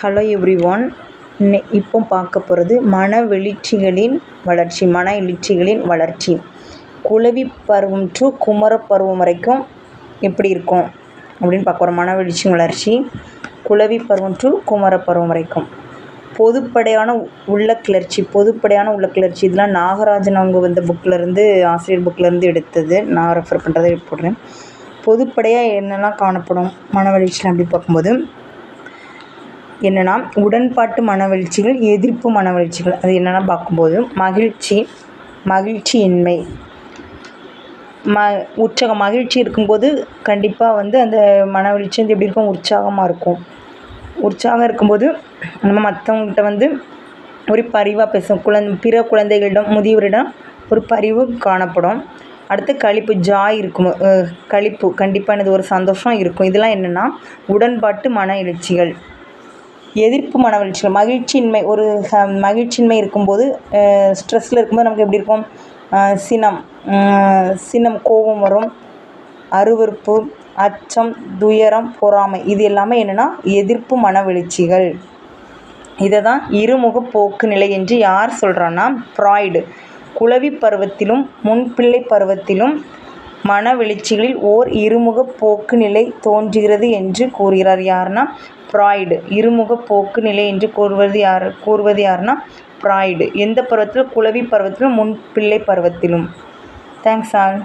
Hello every one இப்போ பார்க்க போகிறது மன வெளிச்சிகளின் வளர்ச்சி மன எழுச்சிகளின் வளர்ச்சி. குளவி பருவம் டு குமர பருவம் வரைக்கும் எப்படி இருக்கும்? அப்படின்னு பார்க்க போகிறோம் மன வெளிச்சி வளர்ச்சி. குளவி பருவம் டு குமர பருவம் வரைக்கும். பொதுப்படையான உள்ள கிளர்ச்சி பொதுப்படையான உள்ள கிளர்ச்சி. இதெல்லாம் நாகராஜன் அவங்க வந்த புக்கிலேருந்து ஆசிரியர் புக்கிலேருந்து எடுத்தது. நான் ரெஃபர் பண்ணுறதை போடுறேன். பொதுப்படையாக என்னெல்லாம் காணப்படும்? மன வெளிச்சியில் அப்படி பார்க்கும்போது என்னென்னா உடன்பாட்டு மனவெழுச்சிகள் எதிர்ப்பு மனவெழுச்சிகள். அது என்னென்னா பார்க்கும்போது மகிழ்ச்சி மகிழ்ச்சியின்மை. ம உற்சாகம் மகிழ்ச்சி இருக்கும்போது கண்டிப்பாக வந்து அந்த மனவெழுச்சி வந்து எப்படி இருக்கும்? உற்சாகமாக இருக்கும். உற்சாகம் இருக்கும்போது நம்ம மற்றவங்கள்ட்ட வந்து ஒரு பரிவாக பேசும் குழந்த பிற குழந்தைகளிடம் முதியவரிடம் ஒரு பரிவு காணப்படும். அடுத்து கழிப்பு ஜாய் இருக்கும். கழிப்பு கண்டிப்பாக எனது ஒரு சந்தோஷம் இருக்கும். இதெல்லாம் என்னென்னா உடன்பாட்டு மன எழுச்சிகள். எதிர்ப்பு மன வளர்ச்சிகள் மகிழ்ச்சியின்மை ஒரு மகிழ்ச்சியின்மை இருக்கும்போது ஸ்ட்ரெஸ்ஸில் இருக்கும்போது நமக்கு எப்படி இருக்கும்? சினம் சினம் கோபம் வரும். அருவருப்பு அச்சம் துயரம் பொறாமை இது எல்லாமே என்னென்னா எதிர்ப்பு மன வெளிச்சிகள் இதை தான் இருமுக போக்கு நிலை என்று யார் சொல்கிறான்னா ஃப்ராய்டு குளவி பருவத்திலும் முன்பிள்ளை பருவத்திலும் மன வெளிச்சிகளில் ஓர் இருமுக போக்கு நிலை தோன்றுகிறது என்று கூறுகிறார். யாருன்னா ஃப்ராய்டு இருமுக போக்கு நிலை என்று கூறுவது யார் கூறுவது யாருன்னா ஃப்ராய்டு எந்த பருவத்தில் குளவி பருவத்திலும் முன் பிள்ளை பருவத்திலும். Thanks all